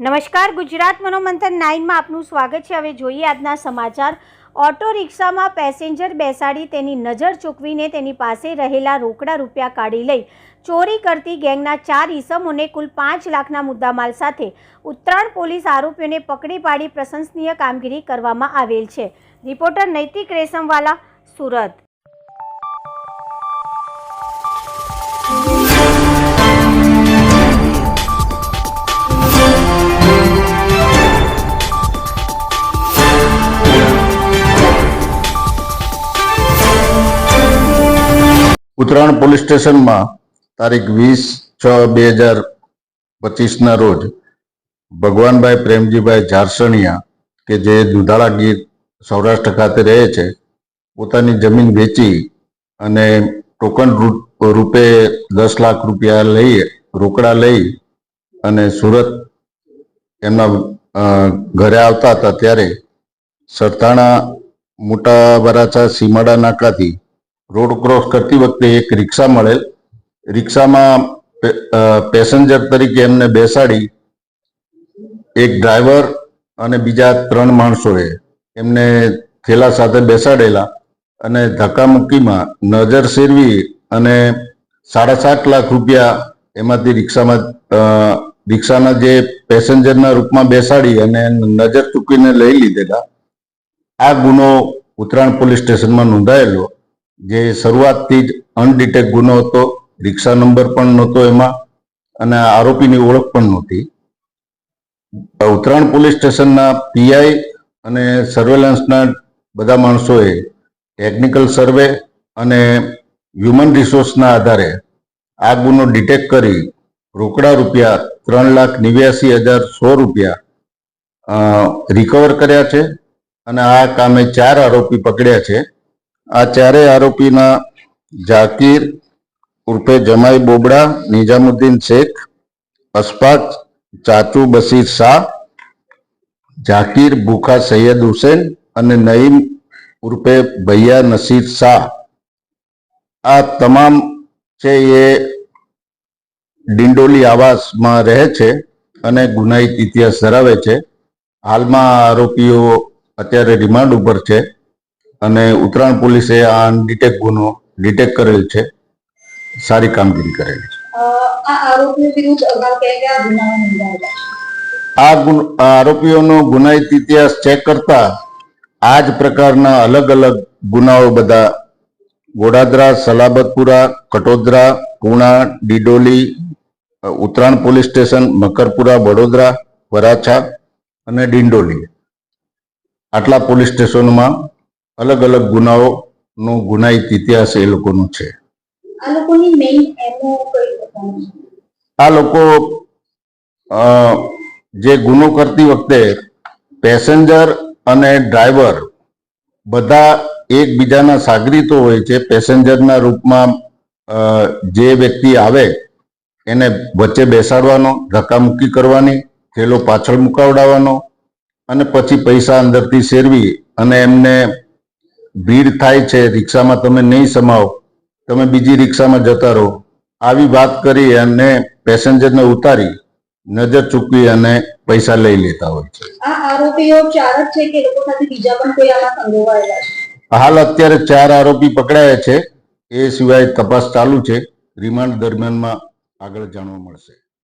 નમસ્કાર, ગુજરાત મનોમંથન નાઇનમાં આપનું સ્વાગત છે. હવે જોઈએ આજના સમાચાર. ઓટો રિક્ષામાં પેસેન્જર બેસાડી તેની નજર ચૂકવીને તેની પાસે રહેલા રોકડા રૂપિયા કાઢી લઈ. ચોરી કરતી ગેંગના ચાર ઇસમોને કુલ પાંચ લાખના મુદ્દામાલ સાથે ઉત્તરાયણ પોલીસ આરોપીઓને પકડી પાડી પ્રશંસનીય કામગીરી કરવામાં આવેલ છે. રિપોર્ટર નૈતિક રેશમવાલા, સુરત. ઉત્તરાયણ પોલીસ સ્ટેશનમાં તારીખ વીસ છ બે હજાર પચીસના રોજ ભગવાનભાઈ પ્રેમજીભાઈ ઝારસણિયા કે જે દુધાળા ગીર સૌરાષ્ટ્ર ખાતે રહે છે, પોતાની જમીન વેચી અને ટોકન રૂપે દસ લાખ રૂપિયા લઈ, રોકડા લઈ અને સુરત એમના ઘરે આવતા હતા ત્યારે સરથાણા મોટા વરાછા સીમાડા નાકાથી રોડ ક્રોસ કરતી વખતે એક રિક્ષા મળેલ. રિક્ષામાં પેસેન્જર તરીકે એમને બેસાડી એક ડ્રાઈવર અને બીજા ત્રણ માણસોએ એમને થેલા સાથે બેસાડેલા અને ધક્કામુક્કીમાં નજર શેરવી અને સાડા સાત લાખ રૂપિયા એમાંથી રિક્ષામાં રિક્ષાના જે પેસેન્જરના રૂપમાં બેસાડી અને નજર ચૂકીને લઈ લીધેલા. આ ગુનો ઉત્તરાયણ પોલીસ સ્ટેશનમાં નોંધાયેલો. જે શરૂઆતથી જ અનડિટેક ગુનો હતો, રિક્ષા નંબર પણ નહોતો એમાં, અને આરોપીની ઓળખ પણ નહોતી. ઉત્તરાયણ પોલીસ સ્ટેશનના પીઆઈ અને સર્વેલન્સના બધા માણસોએ ટેકનિકલ સર્વે અને હ્યુમન રિસોર્સના આધારે આ ગુનો ડિટેક્ટ કરી રોકડા રૂપિયા ત્રણ લાખ નેવ્યાસી હજાર સો રૂપિયા રિકવર કર્યા છે. અને આ કામે ચાર આરોપી પકડ્યા છે. આ ચારેય આરોપીના ઝાકીર ઉર્ફે જમાઈ બોબડા, નિઝામુદ્દીન શેખ અસ્પાક ચાચુ બશીર શાહ, ઝાકીર ભૂખા સૈયદ હુસેન અને નઈમ ઉર્ફે ભૈયા નસીર શાહ. આ તમામ છે એ ડિંડોલી આવાસમાં રહે છે અને ગુનાહિત ઇતિહાસ ધરાવે છે. હાલમાં આરોપીઓ અત્યારે રિમાન્ડ ઉપર છે. અને ઉત્તરાયણ પોલીસે આ ડિટેક ગુનો ડિટેક કરેલ છે. સારી કામગીરી કરેલી છે. આ આરોપીઓનો ગુનાહિત ઇતિહાસ ચેક કરતા આ જ પ્રકારના અલગ અલગ ગુનાઓ બધા ગોડાદરા સલાબતપુરા કટોદરા પૂણા ડિડોલી ઉત્તરાયણ પોલીસ સ્ટેશન મકરપુરા વડોદરા વરાછા અને ડિંડોલી. આટલા પોલીસ સ્ટેશનોમાં અલગ અલગ ગુનાઓનો ગુનાહિત ઇતિહાસ એ લોકોનો છે. આ લોકો જે ગુનો કરતી વખતે પેસેન્જર અને ડ્રાઈવર બધા એકબીજાના સાગરીતો હોય છે. પેસેન્જરના રૂપમાં જે વ્યક્તિ આવે એને વચ્ચે બેસાડવાનો ધક્કામુક્કી કરવાની થેલો પાછળ મુકાવડાવવાનો અને પછી પૈસા અંદરથી શેરવી અને એમને ભીડ થાય છે રિક્ષામાં તમે નહીં સમાવો તમે બીજી રિક્ષામાં જતા રહો. આવી વાત કરી અને પેસેન્જરને ઉતારી નજર ચૂકવી અને પૈસા લઈ લેતા હોય છે. આ આરોપીઓ ચાર જ છે કે લોકો સાથે બીજા પણ કોઈ આમાં સંડોવાયેલા છે? હાલ અત્યારે ચાર આરોપી પકડાયા છે એ સિવાય તપાસ ચાલુ છે. રિમાન્ડ દરમિયાનમાં આગળ જાણવા મળશે.